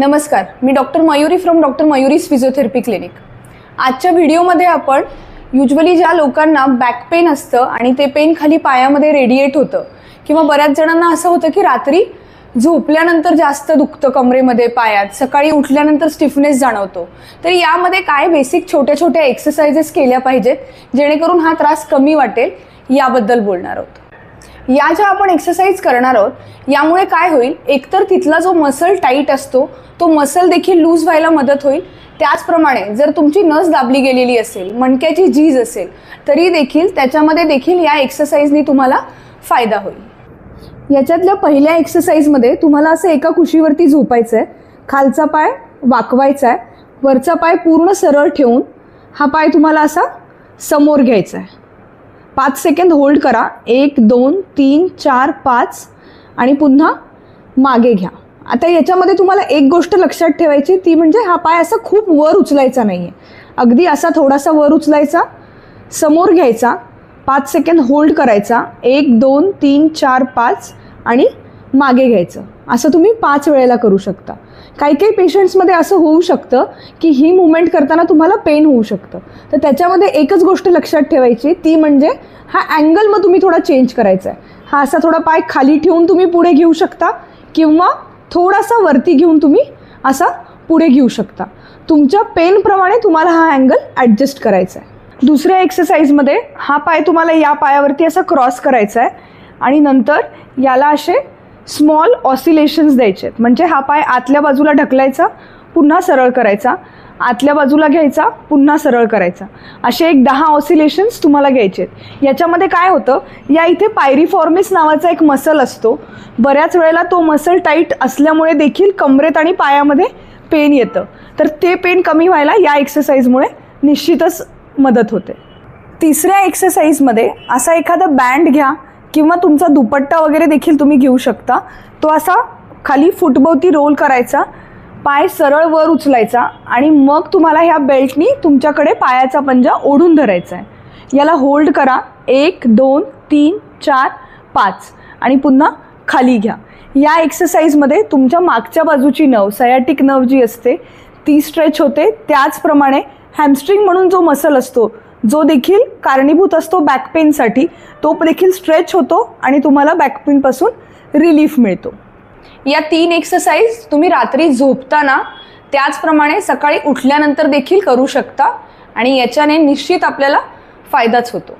नमस्कार मी doctor Mayuri from doctor Mayuri's physiotherapy clinic. आजच्या व्हिडिओमध्ये आपण युजली ज्या लोकांना बॅक पेन असतं आणि ते पेन खाली पायामध्ये रेडिएट होतं किंवा बऱ्याच जणांना असं होतं की रात्री झोपल्यानंतर जास्त दुखतं कमरेमध्ये पायात सकाळी उठल्यानंतर स्टिफनेस जाणवतो. तर यामध्ये काय बेसिक छोट्या छोट्या एक्सरसाइजेस केल्या पाहिजेत जेणेकरून हा त्रास कमी वाटेल याबद्दल बोलणार आहोत. या ज्या आपण एक्सरसाइज करणार आहोत यामुळे काय होईल? एकतर तिथला जो मसल टाईट असतो तो मसल देखील लूज व्हायला मदत होईल. त्याचप्रमाणे जर तुमची नस दाबली गेलेली असेल मणक्याची झीज असेल तरी देखील त्याच्यामध्ये देखील या एक्सरसाइजनी तुम्हाला फायदा होईल. याच्यातल्या पहिल्या एक्सरसाइजमध्ये तुम्हाला असं एका कुशीवरती झोपायचं आहे खालचा पाय वाकवायचा आहे वरचा पाय पूर्ण सरळ ठेवून हा पाय तुम्हाला असा समोर घ्यायचा आहे पाच सेकंद होल्ड करा. एक दोन तीन चार पाच आणि पुन्हा मागे घ्या. आता याच्यामध्ये तुम्हाला एक गोष्ट लक्षात ठेवायची ती म्हणजे हा पाय असा खूप वर उचलायचा नाही आहे अगदी असा थोडासा वर उचलायचा समोर घ्यायचा पाच सेकंद होल्ड करायचा. एक दोन तीन चार पाच आणि मागे घ्यायचं. असं तुम्ही पाच वेळेला करू शकता. काही काही पेशंट्समध्ये असं होऊ शकतं की ही मुवमेंट करताना तुम्हाला पेन होऊ शकतं. तर त्याच्यामध्ये एकच गोष्ट लक्षात ठेवायची ती म्हणजे हा अँगल मग तुम्ही थोडा चेंज करायचा आहे हा असा थोडा पाय खाली ठेवून तुम्ही पुढे घेऊ शकता किंवा थोडासा वरती घेऊन तुम्ही असा पुढे घेऊ शकता. तुमच्या पेनप्रमाणे तुम्हाला हा अँगल ॲडजस्ट करायचा आहे दुसऱ्या एक्सरसाइजमध्ये हा पाय तुम्हाला या पायावरती असा क्रॉस करायचा आहे आणि नंतर याला असे स्मॉल ऑसिलेशन्स द्यायचे आहेत. म्हणजे हा पाय आतल्या बाजूला ढकलायचा पुन्हा सरळ करायचा. आतल्या बाजूला घ्यायचा पुन्हा सरळ करायचा. असे एक दहा ऑसिलेशन्स तुम्हाला घ्यायचे आहेत. याच्यामध्ये काय होतं? या इथे पायरीफॉर्मिस नावाचा एक मसल असतो. बऱ्याच वेळेला तो मसल टाईट असल्यामुळे देखील कमरेत आणि पायामध्ये पेन येतं. तर ते पेन कमी व्हायला या एक्सरसाइजमुळे निश्चितच मदत होते. तिसऱ्या एक्सरसाइजमध्ये असा एखादा बँड घ्या किंवा तुमचा दुपट्टा वगैरे देखील तुम्ही घेऊ शकता. तो असा खाली फुटभोवती रोल करायचा पाय सरळ वर उचलायचा आणि मग तुम्हाला ह्या बेल्टनी तुमच्याकडे पायाचा पंजा ओढून धरायचा आहे याला होल्ड करा. एक दोन तीन चार पाच. आणि पुन्हा खाली घ्या. या एक्सरसाइजमध्ये तुमच्या मागच्या बाजूची नव सयाटिक नव जी असते ती स्ट्रेच होते. त्याचप्रमाणे हॅमस्ट्रिंग म्हणून जो मसल असतो जो देखील कारणीभूत असतो बॅक पेनसाठी तो देखील स्ट्रेच होतो आणि तुम्हाला बॅक पेनपासून रिलीफ मिळतो. या तीन एक्सरसाइज तुम्ही रात्री झोपताना त्याचप्रमाणे सकाळी उठल्यानंतर देखील करू शकता आणि याच्याने निश्चित आपल्याला फायदाच होतो.